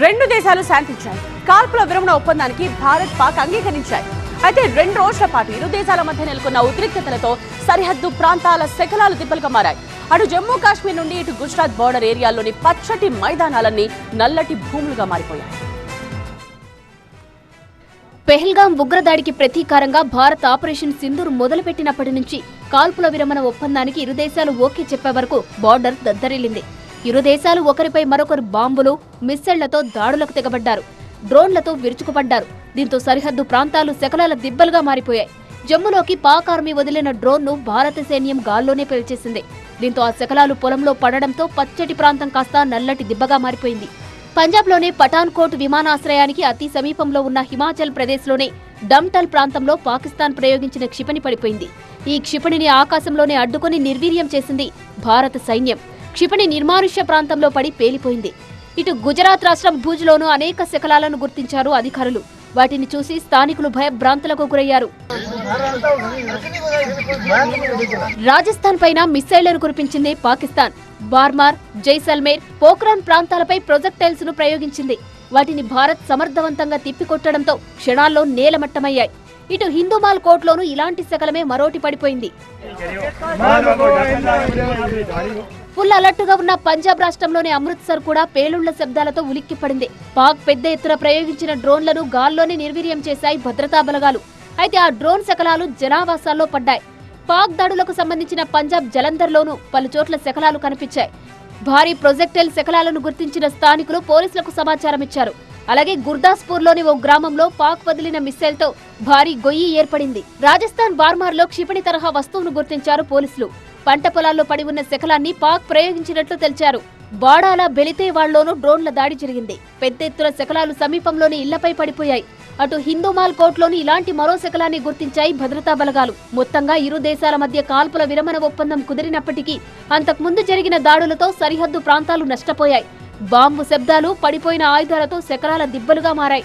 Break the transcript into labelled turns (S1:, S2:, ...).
S1: రెండు దేశాలు శాంతించాయి కాల్పుల విరమణ ఒప్పందానికి భారత్ పాక్ అంగీకరించాయి. అయితే రెండు రోజుల పాటు ఇరు దేశాల మధ్య నెలకొన్న ఉద్రిక్తతలతో సరిహద్దు ప్రాంతాల శకలాలు దిబ్బలుగా మారాయి. అటు జమ్మూ కాశ్మీర్ నుండి ఇటు గుజరాత్ బోర్డర్ ఏరియాల్లోని పచ్చటి మైదానాలన్నీ నల్లటి భూములుగా మారిపోయాయి.
S2: పెహల్గాం ఉగ్రదాడికి ప్రతీకారంగా భారత్ ఆపరేషన్ సింధూర్ మొదలుపెట్టినప్పటి నుంచి కాల్పుల విరమణ ఒప్పందానికి ఇరు దేశాలు ఓకే చెప్పే వరకు బార్డర్ దద్దరిల్లింది. ఇరు దేశాలు ఒకరిపై మరొకరు బాంబులు మిస్సైళ్ళతో దాడులకు తెగబడ్డారు. డ్రోన్లతో విరుచుకుపడ్డారు. దీంతో సరిహద్దు ప్రాంతాలు శకలాల దిబ్బలుగా మారిపోయాయి. జమ్ములోకి పాక్ ఆర్మీ వదిలిన డ్రోన్ను భారత సైన్యం గాల్లోనే పేల్చేసింది. దీంతో ఆ శకలాలు పొలంలో పడడంతో పచ్చటి ప్రాంతం కాస్త నల్లటి దిబ్బగా మారిపోయింది. పంజాబ్లోని పఠాన్కోట్ విమానాశ్రయానికి అతి సమీపంలో ఉన్న హిమాచల్ ప్రదేశ్లోని డమ్టల్ ప్రాంతంలో పాకిస్తాన్ ప్రయోగించిన క్షిపణి పడిపోయింది. ఈ క్షిపణిని ఆకాశంలోనే అడ్డుకొని నిర్వీర్యం చేసింది భారత సైన్యం. క్షిపణి నిర్మానుష్య ప్రాంతంలో పడి పేలిపోయింది. ఇటు గుజరాత్ రాష్ట్రం భూజ్లోనూ అనేక శకలాలను గుర్తించారు అధికారులు. వాటిని చూసి స్థానికులు భయభ్రాంతులకు గురయ్యారు. రాజస్థాన్ పైన మిస్సైళ్ళను కురిపించింది పాకిస్తాన్. బార్మార్ జైసల్మేర్ పోఖ్రాన్ ప్రాంతాలపై ప్రొజెక్టైల్స్ను ప్రయోగించింది. వాటిని భారత్ సమర్థవంతంగా తిప్పికొట్టడంతో క్షణాల్లో నేలమట్టమయ్యాయి. ఇటు హిందూమాల్ కోర్టులోనూ ఇలాంటి శకలమే మరోటి పడిపోయింది. ఫుల్ అలర్ట్గా ఉన్న పంజాబ్ రాష్ట్రంలోని అమృత్సర్ కూడా పేలుళ్ళ శబ్దాలతో ఉలిక్కిపడింది. పాక్ పెద్ద ఎత్తున ప్రయోగించిన డ్రోన్లను గాల్లోనే నిర్వీర్యం చేశాయి భద్రతా బలగాలు. అయితే ఆ డ్రోన్ శకలాలు జనావాసాల్లో పడ్డాయి. పాక్ దాడులకు సంబంధించిన పంజాబ్ జలంధర్లోనూ పలు చోట్ల శకలాలు కనిపించాయి. భారీ ప్రొజెక్టైల్ శకలాలను గుర్తించిన స్థానికులు పోలీసులకు సమాచారం ఇచ్చారు అలాగే గుర్దాస్పూర్లోని ఓ గ్రామంలో పాక్ వదిలిన మిస్సైల్తో భారీ గొయ్యి ఏర్పడింది. రాజస్థాన్ బార్మార్లో క్షిపణి తరహా వస్తువును గుర్తించారు పోలీసులు. పంట పొలాల్లో పడి ఉన్న శకలాన్ని పాక్ ప్రయోగించినట్లు తెలిచారు. బాడాల బెలితేవాళ్ళోనూ డ్రోన్ల దాడి జరిగింది. పెద్ద ఎత్తున శకలాలు సమీపంలోని ఇళ్ళపై పడిపోయాయి. అటు హిందూమాల్ కోర్టులోని ఇలాంటి మరో శకలాన్ని గుర్తించాయి భద్రతా బలగాలు. మొత్తంగా ఇరు దేశాల మధ్య కాల్పుల విరమణ ఒప్పందం కుదిరినప్పటికీ అంతకుముందు జరిగిన దాడులతో సరిహద్దు ప్రాంతాలు నష్టపోయాయి. బాంబు శబ్దాలు పడిపోయిన ఆయుధాలతో శకలాల దిబ్బలుగా మారాయి.